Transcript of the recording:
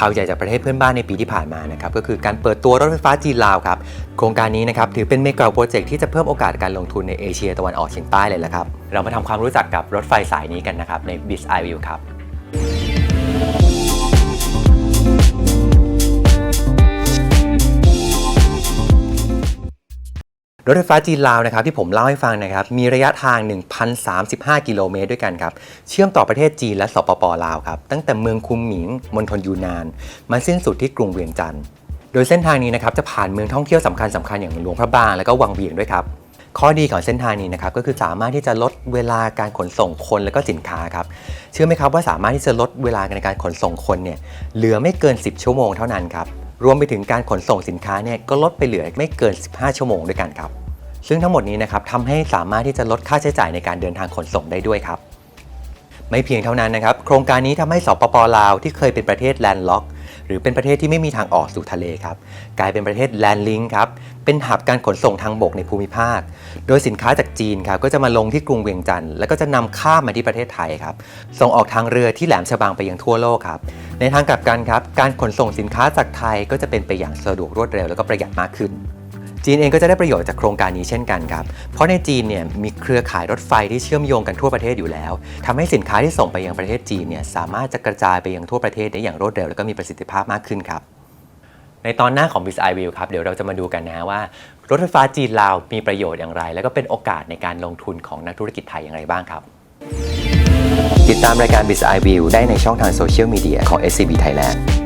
ข่าวใหญ่จากประเทศเพื่อนบ้านในปีที่ผ่านมานะครับก็คือการเปิดตัวรถไฟฟ้าจีนลาวครับโครงการนี้นะครับถือเป็นเมกะโปรเจกต์ที่จะเพิ่มโอกาสการลงทุนในเอเชียตะวันออกเฉียงใต้เลยละครับเรามาทำความรู้จักกับรถไฟสายนี้กันนะครับใน b i z i View ครับ รถไฟฟ้าจีนลาวนะครับที่ผมเล่าให้ฟังนะครับมีระยะทาง 1,035 กิโลเมตรด้วยกันครับเชื่อมต่อประเทศจีนและสปปลาวครับตั้งแต่เมืองคุมหมิงมณฑลยูนาน มาสิ้นสุดที่กรุงเวียงจันทร์โดยเส้นทางนี้นะครับจะผ่านเมืองท่องเที่ยวสำคัญสคัญๆอย่างหลวงพระบางและก็วังเวียงด้วยครับข้อดีของเส้นทางนี้นะครับก็คือสามารถที่จะลดเวลาการขนส่งคนและก็สินค้าครับเชื่อไหมครับว่าสามารถที่จะลดเวลาในการขนส่งคนเนี่ยเหลือไม่เกิน 10 ชั่วโมงเท่านั้นครับ รวมไปถึงการขนส่งสินค้าเนี่ยก็ลดไปเหลือไม่เกิน 15 ชั่วโมงด้วยกันครับ ซึ่งทั้งหมดนี้นะครับทำให้สามารถที่จะลดค่าใช้จ่ายในการเดินทางขนส่งได้ด้วยครับ ไม่เพียงเท่านั้นนะครับ โครงการนี้ทำให้สปปลาวที่เคยเป็นประเทศแลนด์ล็อก รือเป็นประเทศที่ไม่มีทางออกสู่ทะเลครับ กลายเป็นประเทศแลนด์ลิงครับ เป็นหับการขนส่งทางบกในภูมิภาค โดยสินค้าจากจีนครับก็จะมาลงที่กรุงเวียงจันทร์แล้วก็จะนำข้ามมาที่ประเทศไทยครับ ส่งออกทางเรือที่แหลมฉบังไปยังทั่วโลกครับ ในทางกลับกันครับ การขนส่งสินค้าจากไทยก็จะเป็นไปอย่างสะดวกรวดเร็วแล้วก็ประหยัดมากขึ้น จีนเองก็จะได้ประโยชน์จากโครงการนี้เช่นกันครับ เพราะในจีนเนี่ยมีเครือข่ายรถไฟที่เชื่อมโยงกันทั่วประเทศอยู่แล้วทำให้สินค้าที่ส่งไปยังประเทศจีนเนี่ยสามารถจะกระจายไปยังทั่วประเทศได้อย่างรวดเร็วและก็มีประสิทธิภาพมากขึ้นครับในตอนหน้าของ b i z i View ครับ เดี๋ยวเราจะมาดูกันนะว่า รถไฟฟ้าจีนลาวมีประโยชน์อย่างไร แล้วก็เป็นโอกาสในการลงทุนของนักธุรกิจไทยอย่างไรบ้างครับ ติดตามรายการ b i z i View ได้ในช่องทางโซเชียลมีเดียของ SCB Thailand